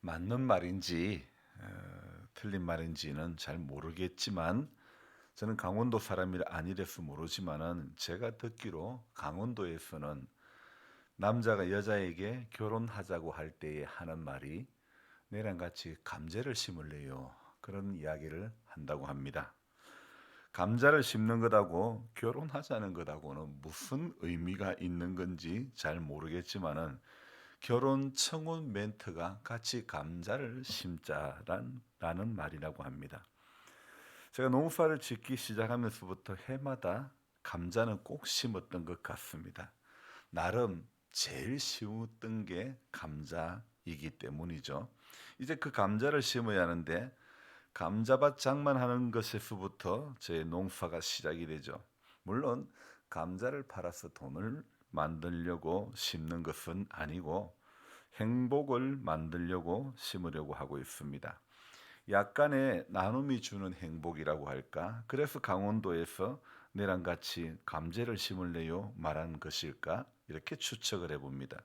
맞는 말인지 어, 틀린 말인지는 잘 모르겠지만 저는 강원도 사람이 아니래서 모르지만은 제가 듣기로 강원도에서는 남자가 여자에게 결혼하자고 할 때에 하는 말이 내랑 같이 감자를 심을래요. 그런 이야기를 한다고 합니다. 감자를 심는 것하고 결혼하자는 것하고는 무슨 의미가 있는 건지 잘 모르겠지만은 결혼 청혼 멘트가 같이 감자를 심자라는 말이라고 합니다. 제가 농사를 짓기 시작하면서부터 해마다 감자는 꼭 심었던 것 같습니다. 나름 제일 쉬웠던 게 감자이기 때문이죠. 이제 그 감자를 심어야 하는데 감자밭 장만하는 것에서부터 제 농사가 시작이 되죠. 물론 감자를 팔아서 돈을 만들려고 심는 것은 아니고 행복을 만들려고 심으려고 하고 있습니다. 약간의 나눔이 주는 행복이라고 할까? 그래서 강원도에서 내랑 같이 감자를 심을래요 말한 것일까? 이렇게 추측을 해봅니다.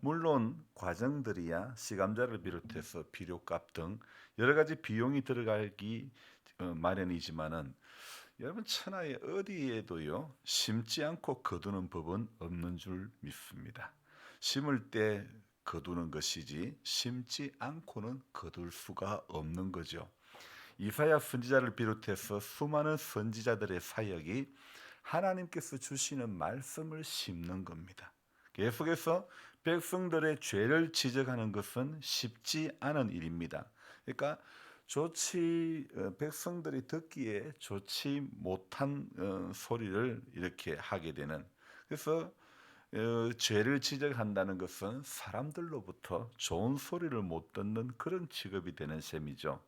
물론 과정들이야 씨감자를 비롯해서 비료값 등 여러 가지 비용이 들어가기 어, 마련이지만은 여러분 천하에 어디에도요 심지 않고 거두는 법은 없는 줄 믿습니다. 심을 때 거두는 것이지 심지 않고는 거둘 수가 없는 거죠. 이사야 선지자를 비롯해서 수많은 선지자들의 사역이 하나님께서 주시는 말씀을 심는 겁니다. 계속해서 백성들의 죄를 지적하는 것은 쉽지 않은 일입니다. 그러니까 좋지 어, 백성들이 듣기에 좋지 못한 어, 소리를 이렇게 하게 되는 그래서 어, 죄를 지적한다는 것은 사람들로부터 좋은 소리를 못 듣는 그런 직업이 되는 셈이죠.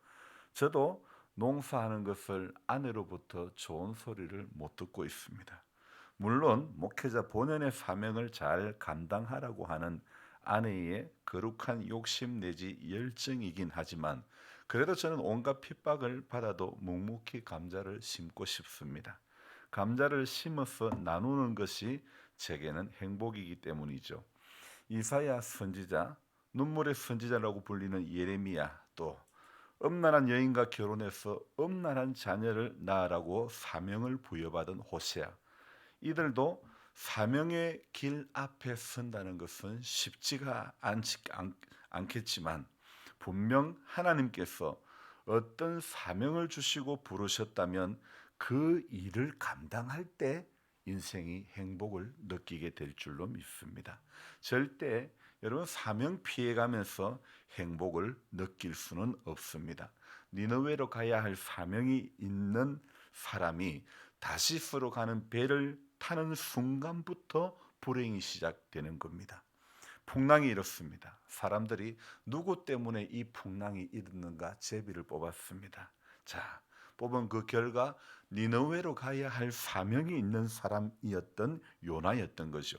저도 농사하는 것을 아내로부터 좋은 소리를 못 듣고 있습니다. 물론 목회자 본연의 사명을 잘 감당하라고 하는 아내의 거룩한 욕심 내지 열정이긴 하지만 그래도 저는 온갖 핍박을 받아도 묵묵히 감자를 심고 싶습니다. 감자를 심어서 나누는 것이 제게는 행복이기 때문이죠. 이사야 선지자, 눈물의 선지자라고 불리는 예레미야 또 음란한 여인과 결혼해서 음란한 자녀를 낳으라고 사명을 부여받은 호세아 이들도 사명의 길 앞에 선다는 것은 쉽지가 않지, 않, 않겠지만 분명 하나님께서 어떤 사명을 주시고 부르셨다면 그 일을 감당할 때 인생이 행복을 느끼게 될 줄로 믿습니다. 절대 여러분 사명 피해가면서 행복을 느낄 수는 없습니다. 니느웨로 가야 할 사명이 있는 사람이 다시스로 가는 배를 타는 순간부터 불행이 시작되는 겁니다. 풍랑이 이렇습니다. 사람들이 누구 때문에 이 풍랑이 일었는가 제비를 뽑았습니다. 자, 뽑은 그 결과 니느웨로 가야 할 사명이 있는 사람이었던 요나였던 거죠.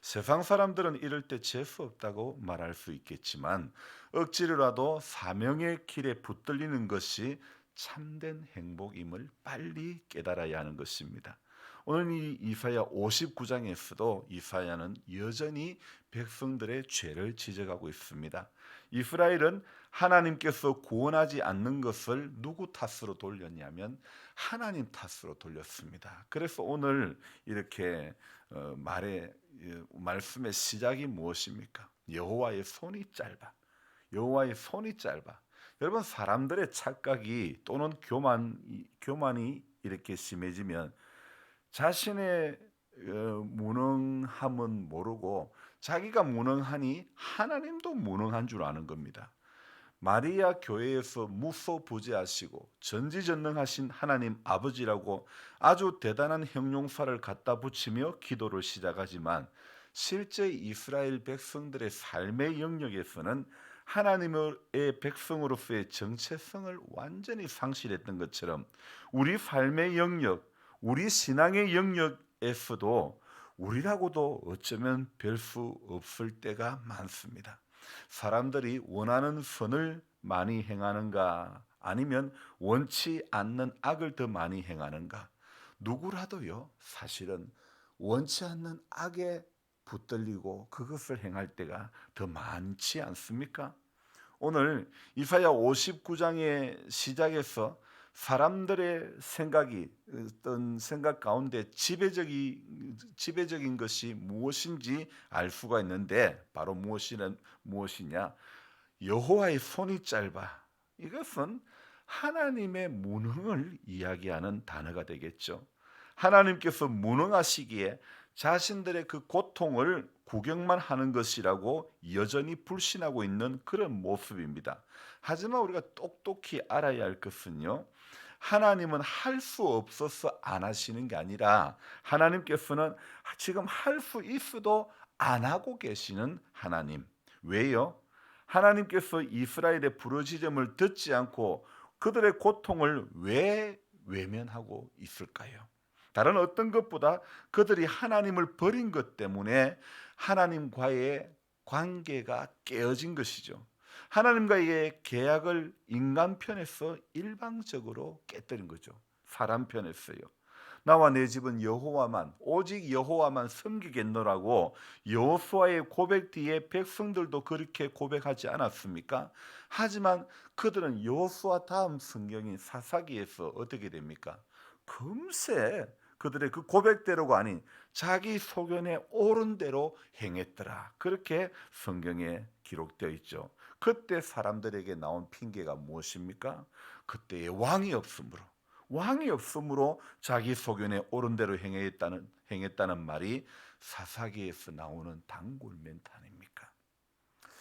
세상 사람들은 이럴 때 재수 없다고 말할 수 있겠지만 억지로라도 사명의 길에 붙들리는 것이 참된 행복임을 빨리 깨달아야 하는 것입니다. 오늘 이 이사야 59장에서도 이사야는 여전히 백성들의 죄를 지적하고 있습니다. 이스라엘은 하나님께서 구원하지 않는 것을 누구 탓으로 돌렸냐면 하나님 탓으로 돌렸습니다. 그래서 오늘 이렇게 어, 말의 말씀의 시작이 무엇입니까? 여호와의 손이 짧아. 여호와의 손이 짧아. 여러분 사람들의 착각이 또는 교만 교만이 이렇게 심해지면 자신의 어, 무능함은 모르고 자기가 무능하니 하나님도 무능한 줄 아는 겁니다. 마리아 교회에서 무소부재하시고 전지전능하신 하나님 아버지라고 아주 대단한 형용사를 갖다 붙이며 기도를 시작하지만 실제 이스라엘 백성들의 삶의 영역에서는 하나님의 백성으로서의 정체성을 완전히 상실했던 것처럼 우리 삶의 영역, 우리 신앙의 영역에서도 우리라고도 어쩌면 별 수 없을 때가 많습니다. 사람들이 원하는 선을 많이 행하는가 아니면 원치 않는 악을 더 많이 행하는가 누구라도요 사실은 원치 않는 악에 붙들리고 그것을 행할 때가 더 많지 않습니까? 오늘 이사야 59장의 시작에서 사람들의 생각이 어떤 생각 가운데 지배적인 지배적인 것이 무엇인지 알 수가 있는데 바로 무엇이란 무엇이냐? 여호와의 손이 짧아. 이것은 하나님의 무능을 이야기하는 단어가 되겠죠. 하나님께서 무능하시기에 자신들의 그 고통을 구경만 하는 것이라고 여전히 불신하고 있는 그런 모습입니다. 하지만 우리가 똑똑히 알아야 할 것은요. 하나님은 할 수 없어서 안 하시는 게 아니라 하나님께서는 지금 할 수 있어도 안 하고 계시는 하나님. 왜요? 하나님께서 이스라엘의 부르짖음을 듣지 않고 그들의 고통을 왜 외면하고 있을까요? 다른 어떤 것보다 그들이 하나님을 버린 것 때문에 하나님과의 관계가 깨어진 것이죠. 하나님과의 계약을 인간 편에서 일방적으로 깨뜨린 거죠. 사람 편에서요. 나와 내 집은 여호와만 오직 여호와만 섬기겠노라고 여호수아의 고백 뒤에 백성들도 그렇게 고백하지 않았습니까? 하지만 그들은 여호수아 다음 성경인 사사기에서 어떻게 됩니까? 금세 그들의 그 고백대로가 아닌 자기 소견에 옳은 대로 행했더라. 그렇게 성경에 기록되어 있죠. 그때 사람들에게 나온 핑계가 무엇입니까? 그때의 왕이 없으므로 왕이 없으므로 자기 소견에 옳은 대로 행했다는 행했다는 말이 사사기에서 나오는 단골 멘트 아닙니까?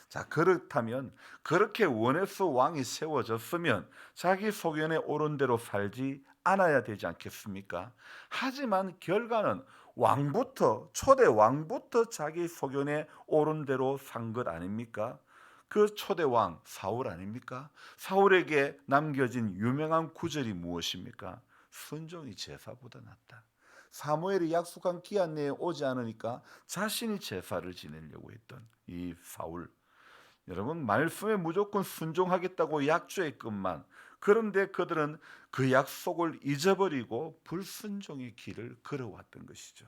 자 그렇다면 그렇게 원해서 왕이 세워졌으면 자기 소견에 옳은 대로 살지 않아야 되지 않겠습니까? 하지만 결과는 왕부터 초대 왕부터 자기 소견에 옳은 대로 산 것 아닙니까? 그 초대 왕 사울 아닙니까? 사울에게 남겨진 유명한 구절이 무엇입니까? 순종이 제사보다 낫다. 사무엘이 약속한 기한 내에 오지 않으니까 자신이 제사를 지내려고 했던 이 사울. 여러분 말씀에 무조건 순종하겠다고 약조했건만 그런데 그들은 그 약속을 잊어버리고 불순종의 길을 걸어왔던 것이죠.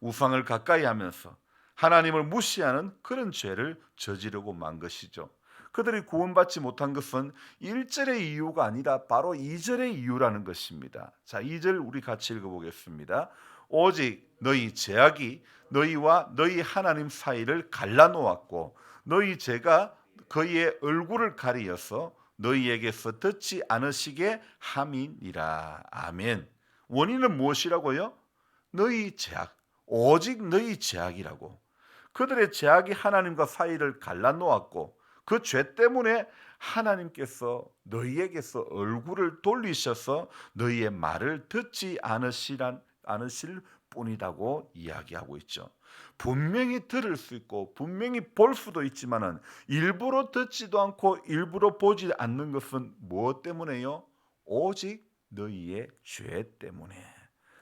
우상을 가까이 하면서 하나님을 무시하는 그런 죄를 저지르고 만 것이죠. 그들이 구원받지 못한 것은 1절의 이유가 아니라 바로 2절의 이유라는 것입니다. 자, 2절 우리 같이 읽어보겠습니다. 오직 너희 죄악이 너희와 너희 하나님 사이를 갈라놓았고 너희 죄가 그의 얼굴을 가리어서 너희에게서 듣지 않으시게 함이니라. 아멘. 원인은 무엇이라고요? 너희 죄악. 오직 너희 죄악이라고. 그들의 죄악이 하나님과 사이를 갈라놓았고 그 죄 때문에 하나님께서 너희에게서 얼굴을 돌리셔서 너희의 말을 듣지 않으시란 않으실 뿐이라고 이야기하고 있죠. 분명히 들을 수 있고 분명히 볼 수도 있지만은 일부러 듣지도 않고 일부러 보지 않는 것은 무엇 때문에요? 오직 너희의 죄 때문에.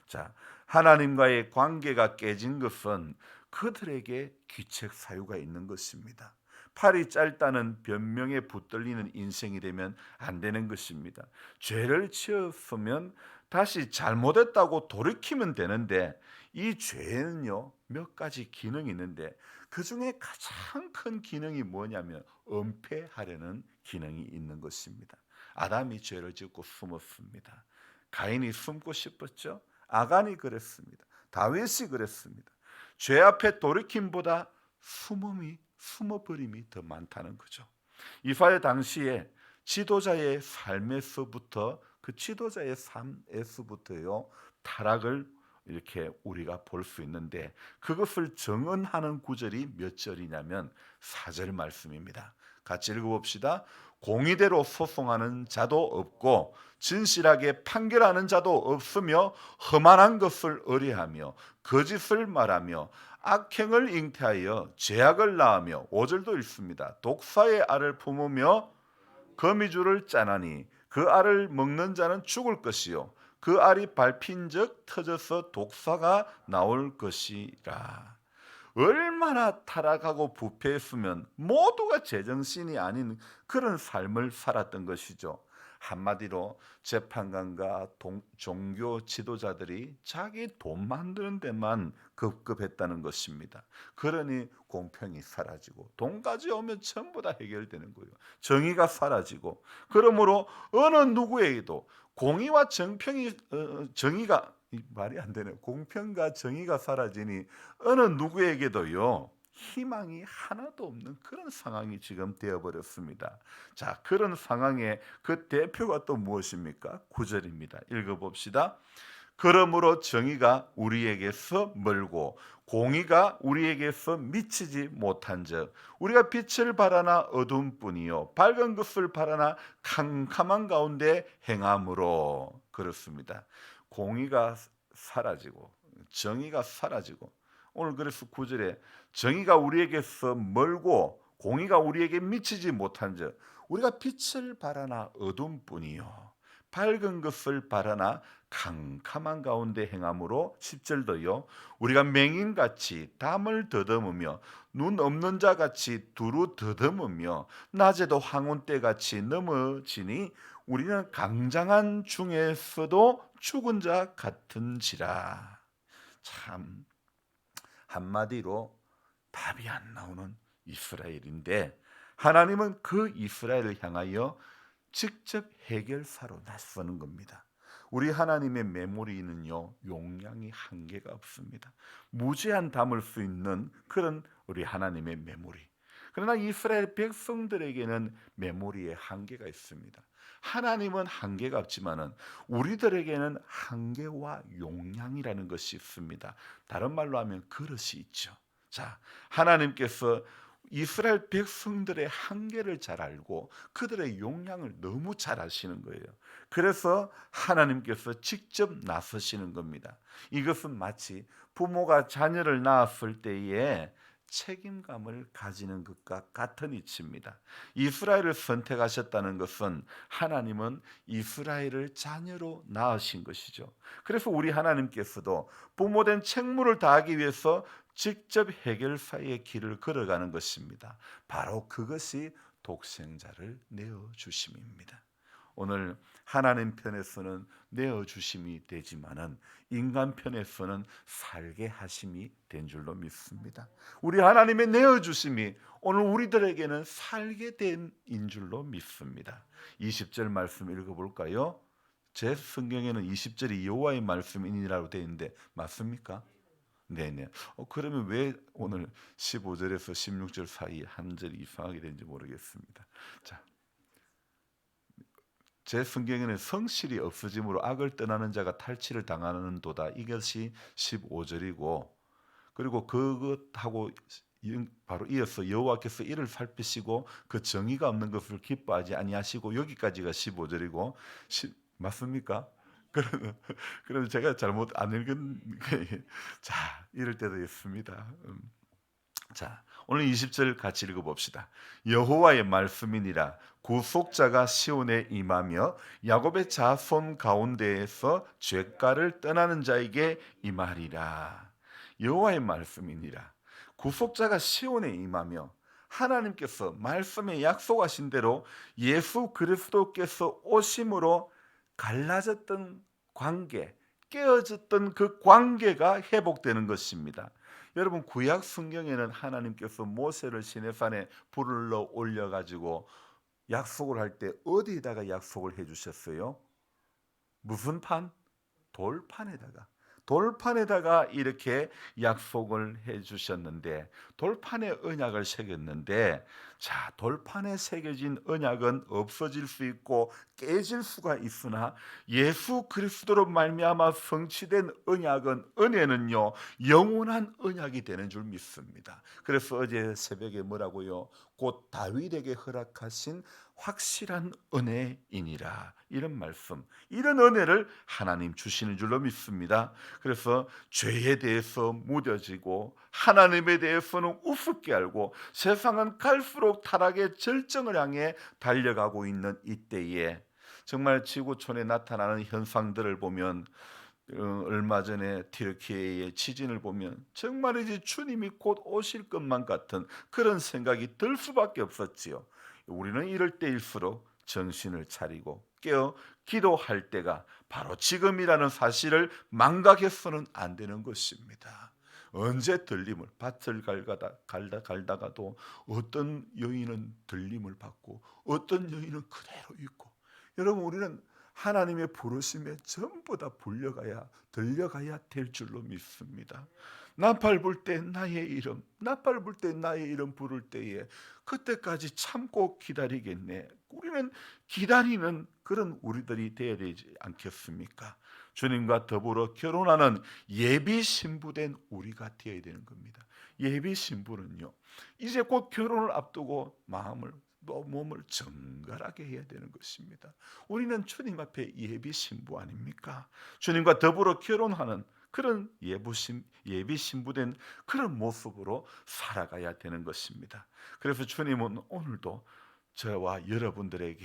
자, 하나님과의 관계가 깨진 것은 그들에게 귀책 사유가 있는 것입니다. 팔이 짧다는 변명에 붙들리는 인생이 되면 안 되는 것입니다. 죄를 지었으면 다시 잘못했다고 돌이키면 되는데 이 죄는요 몇 가지 기능이 있는데 그 중에 가장 큰 기능이 뭐냐면 은폐하려는 기능이 있는 것입니다. 아담이 죄를 짓고 숨었습니다. 가인이 숨고 싶었죠. 아간이 그랬습니다. 다윗이 그랬습니다. 죄 앞에 돌이킴보다 숨음이 숨어버림이 더 많다는 거죠. 이사야 당시에 지도자의 삶에서부터 그 지도자의 삶에서부터요 타락을 이렇게 우리가 볼 수 있는데 그것을 정언하는 구절이 몇 절이냐면 4절 말씀입니다. 같이 읽어봅시다. 공의대로 소송하는 자도 없고 진실하게 판결하는 자도 없으며 험한한 것을 의뢰하며 거짓을 말하며 악행을 잉태하여 죄악을 낳으며 오절도 읽습니다. 독사의 알을 품으며 거미줄을 짜나니 그 알을 먹는 자는 죽을 것이요 그 알이 밟힌적 터져서 독사가 나올 것이라. 얼마나 타락하고 부패했으면 모두가 제정신이 아닌 그런 삶을 살았던 것이죠. 한마디로 재판관과 동- 종교 지도자들이 자기 돈 만드는 데만 급급했다는 것입니다. 그러니 공평이 사라지고 돈까지 오면 전부 다 해결되는 거예요. 정의가 사라지고 그러므로 어느 누구에게도 공의와 정평이 어, 정의가 이 말이 안 되네요. 공평과 정의가 사라지니 어느 누구에게도요 희망이 하나도 없는 그런 상황이 지금 되어버렸습니다. 자 그런 상황에 그 대표가 또 무엇입니까? 구절입니다. 읽어봅시다. 그러므로 정의가 우리에게서 멀고 공의가 우리에게서 미치지 못한즉 우리가 빛을 바라나 어둠뿐이요 밝은 것을 바라나 캄캄한 가운데 행함으로 그렇습니다. 공의가 사라지고 정의가 사라지고 오늘 그래서 구절에 정의가 우리에게서 멀고 공의가 우리에게 미치지 못한즉 우리가 빛을 바라나 어둠뿐이요 밝은 것을 바라나 캄캄한 가운데 행함으로 10절도요. 우리가 맹인같이 담을 더듬으며 눈 없는 자같이 두루 더듬으며 낮에도 황혼 때같이 넘어지니 우리는 강장한 중에서도 죽은 자 같은지라. 참 한마디로 답이 안 나오는 이스라엘인데 하나님은 그 이스라엘을 향하여 직접 해결사로 나서는 겁니다. 우리 하나님의 메모리는요 용량이 한계가 없습니다. 무제한 담을 수 있는 그런 우리 하나님의 메모리. 그러나 이스라엘 백성들에게는 메모리에 한계가 있습니다. 하나님은 한계가 없지만은 우리들에게는 한계와 용량이라는 것이 있습니다. 다른 말로 하면 그릇이 있죠. 자, 하나님께서 이스라엘 백성들의 한계를 잘 알고 그들의 용량을 너무 잘 아시는 거예요. 그래서 하나님께서 직접 나서시는 겁니다. 이것은 마치 부모가 자녀를 낳았을 때에 책임감을 가지는 것과 같은 이치입니다. 이스라엘을 선택하셨다는 것은 하나님은 이스라엘을 자녀로 낳으신 것이죠. 그래서 우리 하나님께서도 부모된 책무를 다하기 위해서 직접 해결사의 길을 걸어가는 것입니다. 바로 그것이 독생자를 내어 주심입니다. 오늘 하나님 편에서는 내어 주심이 되지만은 인간 편에서는 살게 하심이 된 줄로 믿습니다. 우리 하나님의 내어 주심이 오늘 우리들에게는 살게 된인 줄로 믿습니다. 20절 말씀 읽어 볼까요? 제 성경에는 20절이 여호와의 말씀이니라고 되어 있는데 맞습니까? 네네. 어, 그러면 왜 오늘 15절에서 16절 사이 한 절이 이상하게 된지 모르겠습니다. 자, 제 성경에는 성실이 없어짐으로 악을 떠나는 자가 탈취를 당하는 도다. 이것이 15절이고 그리고 그것하고 이- 바로 이어서 여호와께서 이를 살피시고 그 정의가 없는 것을 기뻐하지 아니하시고 여기까지가 15절이고 맞습니까? 그러면 그럼 제가 잘못 안 읽은 자 이럴 때도 있습니다. 음. 자 오늘 20절 같이 읽어 봅시다. 여호와의 말씀이니라 구속자가 시온에 임하며 야곱의 자손 가운데에서 죄가를 떠나는 자에게 임하리라. 여호와의 말씀이니라 구속자가 시온에 임하며 하나님께서 말씀에 약속하신 대로 예수 그리스도께서 오심으로 갈라졌던 관계, 깨어졌던 그 관계가 회복되는 것입니다. 여러분 구약 성경에는 하나님께서 모세를 시내산에 불을 올려 가지고 약속을 할 때 어디에다가 약속을 해 주셨어요? 무슨 판? 돌판에다가 돌판에다가 이렇게 약속을 해 주셨는데 돌판에 언약을 새겼는데 자 돌판에 새겨진 언약은 없어질 수 있고 깨질 수가 있으나 예수 그리스도로 말미암아 성취된 언약은 은혜는요 영원한 언약이 되는 줄 믿습니다. 그래서 어제 새벽에 뭐라고요? 곧 다윗에게 허락하신 확실한 은혜이니라 이런 말씀 이런 은혜를 하나님 주시는 줄로 믿습니다. 그래서 죄에 대해서 무뎌지고 하나님에 대해서는 우습게 알고 세상은 갈수록 타락의 절정을 향해 달려가고 있는 이때에 정말 지구촌에 나타나는 현상들을 보면 어, 얼마 전에 티르키예의 지진을 보면 정말이지 주님이 곧 오실 것만 같은 그런 생각이 들 수밖에 없었지요. 우리는 이럴 때일수록 정신을 차리고 깨어 기도할 때가 바로 지금이라는 사실을 망각해서는 안 되는 것입니다. 언제 들림을 밭을 갈가다 갈다 갈다가도 어떤 여인은 들림을 받고 어떤 여인은 그대로 있고 여러분 우리는 하나님의 부르심에 전부 다 불려가야 들려가야 될 줄로 믿습니다. 나팔 불 때 나의 이름, 나팔 불 때 나의 이름 부를 때에 그때까지 참고 기다리겠네. 우리는 기다리는 그런 우리들이 되어야 되지 않겠습니까? 주님과 더불어 결혼하는 예비 신부된 우리가 되어야 되는 겁니다. 예비 신부는요. 이제 곧 결혼을 앞두고 마음을 또 몸을 정갈하게 해야 되는 것입니다. 우리는 주님 앞에 예비 신부 아닙니까? 주님과 더불어 결혼하는 그런 예부신 예비 신부된 그런 모습으로 살아가야 되는 것입니다. 그래서 주님은 오늘도 저와 여러분들에게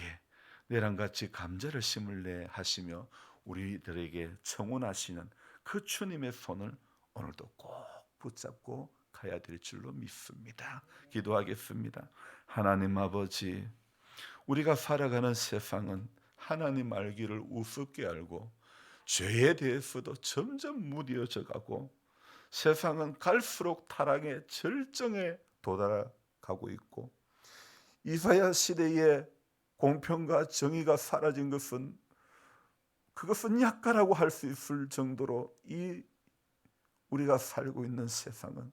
내랑 같이 감자를 심을래 하시며 우리들에게 청원하시는 그 주님의 손을 오늘도 꼭 붙잡고 가야 될 줄로 믿습니다. 기도하겠습니다. 하나님 아버지, 우리가 살아가는 세상은 하나님 알기를 우습게 알고 죄에 대해서도 점점 무뎌져 가고 세상은 갈수록 타락의 절정에 도달하고 있고 이사야 시대에 공평과 정의가 사라진 것은 그것은 약가라고 할 수 있을 정도로 이 우리가 살고 있는 세상은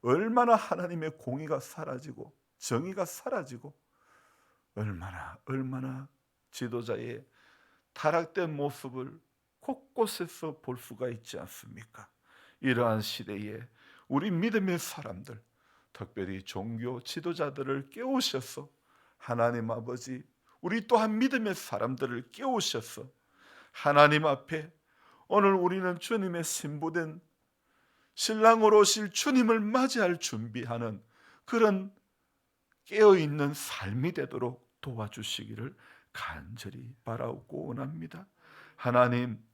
얼마나 하나님의 공의가 사라지고 정의가 사라지고 얼마나 얼마나 지도자의 타락된 모습을 곳곳에서 볼 수가 있지 않습니까? 이러한 시대에 우리 믿음의 사람들, 특별히 종교 지도자들을 깨우셔서 하나님 아버지, 우리 또한 믿음의 사람들을 깨우셔서 하나님 앞에 오늘 우리는 주님의 신부된 신랑으로 오실 주님을 맞이할 준비하는 그런 깨어 있는 삶이 되도록 도와주시기를 간절히 바라고 원합니다. 하나님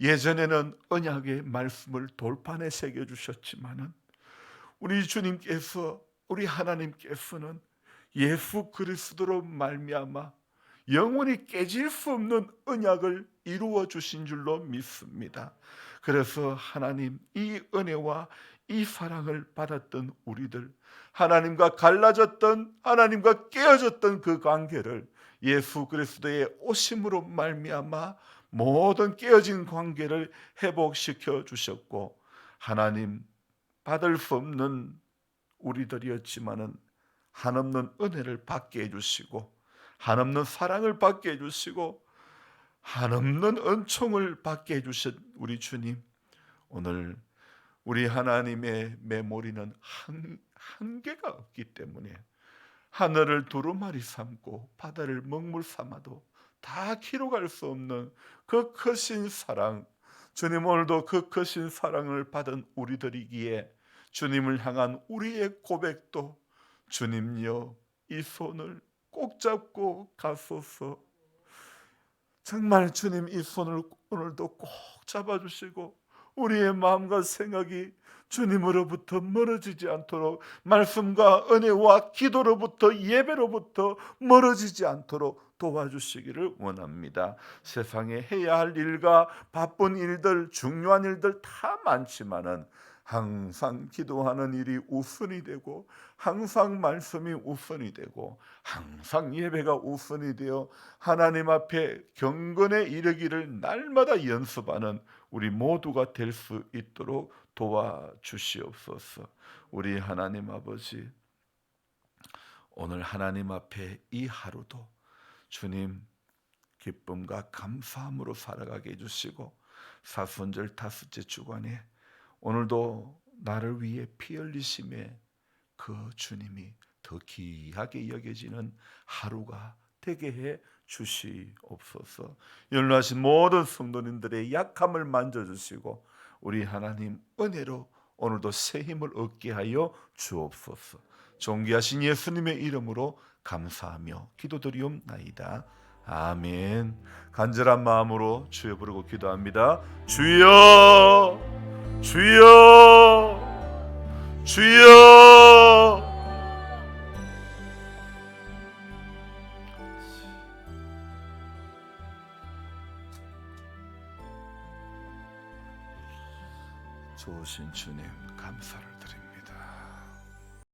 예전에는 언약의 말씀을 돌판에 새겨 주셨지만은 우리 주님께서 우리 하나님께서는 예수 그리스도로 말미암아 영원히 깨질 수 없는 언약을 이루어 주신 줄로 믿습니다. 그래서 하나님 이 은혜와 이 사랑을 받았던 우리들 하나님과 갈라졌던 하나님과 깨어졌던 그 관계를 예수 그리스도의 오심으로 말미암아 모든 깨어진 관계를 회복시켜 주셨고 하나님 받을 수 없는 우리들이었지만은 한없는 은혜를 받게 해 주시고 한없는 사랑을 받게 해 주시고 한없는 은총을 받게 해 주신 우리 주님 오늘 우리 하나님의 메모리는 한, 한계가 없기 때문에 하늘을 두루마리 삼고 바다를 먹물 삼아도 다 기록할 수 없는 그 크신 사랑 주님 오늘도 그 크신 사랑을 받은 우리들이기에 주님을 향한 우리의 고백도 주님여 이 손을 꼭 잡고 가소서. 정말 주님 이 손을 오늘도 꼭 잡아주시고 우리의 마음과 생각이 주님으로부터 멀어지지 않도록 말씀과 은혜와 기도로부터 예배로부터 멀어지지 않도록 도와주시기를 원합니다. 세상에 해야 할 일과 바쁜 일들, 중요한 일들 다 많지만은 항상 기도하는 일이 우선이 되고 항상 말씀이 우선이 되고 항상 예배가 우선이 되어 하나님 앞에 경건에 이르기를 날마다 연습하는 우리 모두가 될 수 있도록 도와주시옵소서. 우리 하나님 아버지 오늘 하나님 앞에 이 하루도 주님 기쁨과 감사함으로 살아가게 해주시고 사순절 다섯째 주간에 오늘도 나를 위해 피 흘리심에 그 주님이 더 귀하게 여겨지는 하루가 되게 해 주시옵소서. 연로하신 모든 성도님들의 약함을 만져주시고 우리 하나님 은혜로 오늘도 새 힘을 얻게 하여 주옵소서. 존귀하신 예수님의 이름으로 감사하며 기도드리옵나이다. 아멘. 간절한 마음으로 주여 부르고 기도합니다. 주여! 주여! 주여! 좋으신 주님 감사를 드립니다.